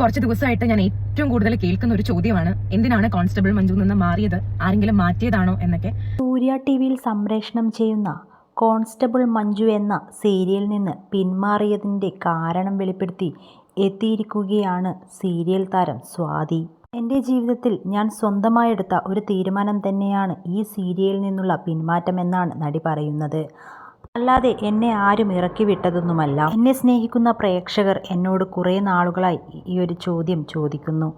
കുറച്ച് ദിവസമായിട്ട് ഞാൻ ഏറ്റവും കൂടുതൽ കേൾക്കുന്ന ഒരു ചോദ്യമാണ് എന്തിനാണ് കോൺസ്റ്റബിൾ മഞ്ജു നിന്ന് മാറിയത്? ആരെങ്കിലും മാറ്റിയതാണോ എന്നൊക്കെ. സൂര്യ ടി വിയിൽ സംപ്രേഷണം ചെയ്യുന്ന കോൺസ്റ്റബിൾ മഞ്ജു എന്ന സീരിയലിൽ നിന്ന് പിന്മാറിയതിന്റെ കാരണം വെളിപ്പെടുത്തി എത്തിയിരിക്കുകയാണ് സീരിയൽ താരം സ്വാതി. എന്റെ ജീവിതത്തിൽ ഞാൻ സ്വന്തമായെടുത്ത ഒരു തീരുമാനം തന്നെയാണ് ഈ സീരിയലിൽ നിന്നുള്ള പിന്മാറ്റമെന്നാണ് നടി പറയുന്നത്. അല്ലാതെ എന്നെ ആരും ഇറക്കി വിട്ടതൊന്നുമല്ല എന്നെ സ്നേഹിക്കുന്ന പ്രേക്ഷകർ എന്നോട് കുറേ നാളുകളായി ഈ ഒരു ചോദ്യം ചോദിക്കുന്നു.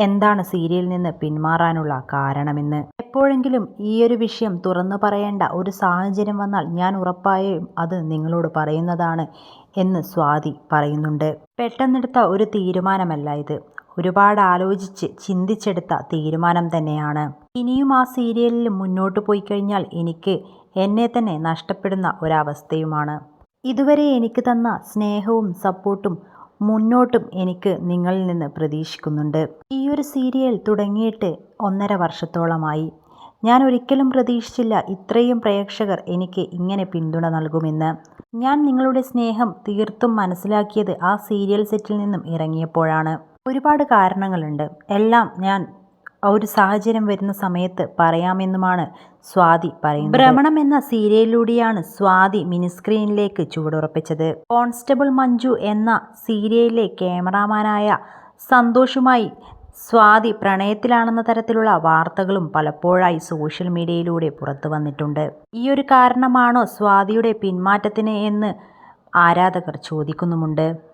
എന്താണ് സീരിയലിൽ നിന്ന് പിന്മാറാനുള്ള കാരണമെന്ന്? എപ്പോഴെങ്കിലും ഈ ഒരു വിഷയം തുറന്നു പറയേണ്ട ഒരു സാഹചര്യം വന്നാൽ ഞാൻ ഉറപ്പായും അത് നിങ്ങളോട് പറയുന്നതാണ് എന്ന് സ്വാതി പറയുന്നുണ്ട്. പെട്ടെന്നെടുത്ത ഒരു തീരുമാനമല്ല ഇത്. ഒരുപാട് ആലോചിച്ച് ചിന്തിച്ചെടുത്ത തീരുമാനം തന്നെയാണ്. ഇനിയും ആ സീരിയലിൽ മുന്നോട്ട് പോയി കഴിഞ്ഞാൽ എനിക്ക് എന്നെ തന്നെ നഷ്ടപ്പെടുന്ന ഒരവസ്ഥയുമാണ്. ഇതുവരെ എനിക്ക് തന്ന സ്നേഹവും സപ്പോർട്ടും മുന്നോട്ടും എനിക്ക് നിങ്ങളിൽ നിന്ന് പ്രതീക്ഷിക്കുന്നുണ്ട്. ഈ ഒരു സീരിയൽ തുടങ്ങിയിട്ട് ഒന്നര വർഷത്തോളമായി. ഞാൻ ഒരിക്കലും പ്രതീക്ഷിച്ചില്ല ഇത്രയും പ്രേക്ഷകർ എനിക്ക് ഇങ്ങനെ പിന്തുണ നൽകുമെന്ന്. ഞാൻ നിങ്ങളുടെ സ്നേഹം തീർത്തും മനസ്സിലാക്കിയത് ആ സീരിയൽ സെറ്റിൽ നിന്നും ഇറങ്ങിയപ്പോഴാണ്. ഒരുപാട് കാരണങ്ങളുണ്ട്. എല്ലാം ഞാൻ ഒരു സാഹചര്യം വരുന്ന സമയത്ത് പറയാമെന്നുമാണ് സ്വാതി പറയുന്നത്. ഭ്രമണം എന്ന സീരിയലിലൂടെയാണ് സ്വാതി മിനിസ്ക്രീനിലേക്ക് ചുവടുറപ്പിച്ചത്. കോൺസ്റ്റബിൾ മഞ്ജു എന്ന സീരിയലിലെ ക്യാമറാമാനായ സന്തോഷുമായി സ്വാതി പ്രണയത്തിലാണെന്ന തരത്തിലുള്ള വാർത്തകളും പലപ്പോഴായി സോഷ്യൽ മീഡിയയിലൂടെ പുറത്തു വന്നിട്ടുണ്ട്. ഈ ഒരു കാരണമാണോ സ്വാതിയുടെ പിന്മാറ്റത്തിന് എന്ന് ആരാധകർ ചോദിക്കുന്നുമുണ്ട്.